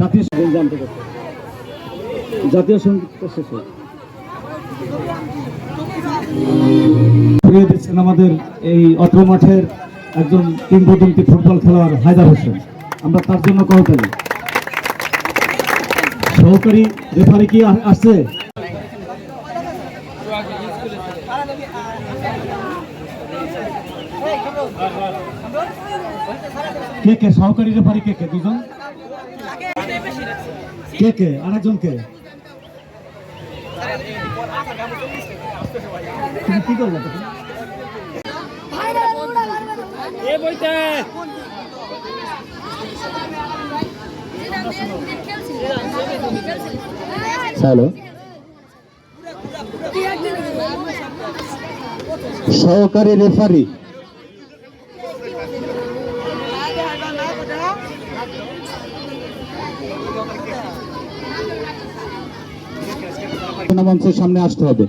জাতীয় সংগীত জানতে পারছি জাতীয় সংগীত শেষ হয়। দিচ্ছেন আমাদের এই অত্র মাঠের একজন কিংবদন্তি ফুটবল খেলোয়াড় হায়দার হোসেন। আমরা তার জন্য কল করতালি সহকারী রেফারি কি আসছে? কে কে? সহকারী রেফারি কে কে? দুজন? কে কে? আরেকজন কে? তুমি কি করলে তখন? হ্যালো। সহকারী রেফারি। মঞ্চের সামনে আসতে হবে।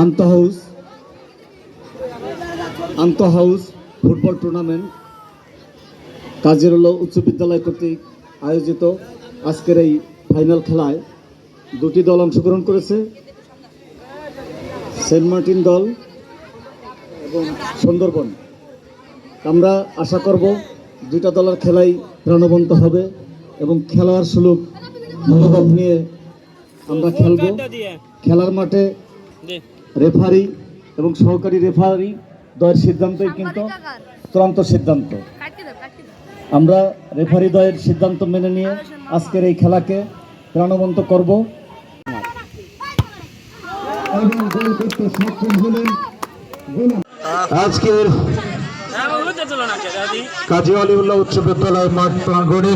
আন্ত হাউস আন্ত হাউস ফুটবল টুর্নামেন্ট কাজিরুল্লাহ উচ্চ বিদ্যালয় কর্তৃক আয়োজিত আজকের এই ফাইনাল খেলায় দুটি দল অংশগ্রহণ করেছে। সেন্ট মার্টিন দল এবং সুন্দরবন। আমরা আশা করব দুইটা দলের খেলাই প্রাণবন্ত হবে এবং খেলোয়াড় সুলভ মনোভাব নিয়ে আমরা খেলব। খেলার মাঠে রেফারি এবং সহকারী রেফারি দয়ের সিদ্ধান্তই কিন্তু চূড়ান্ত সিদ্ধান্ত। আমরা রেফারি দয়ের সিদ্ধান্ত মেনে নিয়ে আজকের এই খেলাকে প্রাণবন্ত করব। আজকের কাজী অলিউল্লাহ উচ্চ বিদ্যালয় মাঠ প্রাঙ্গণে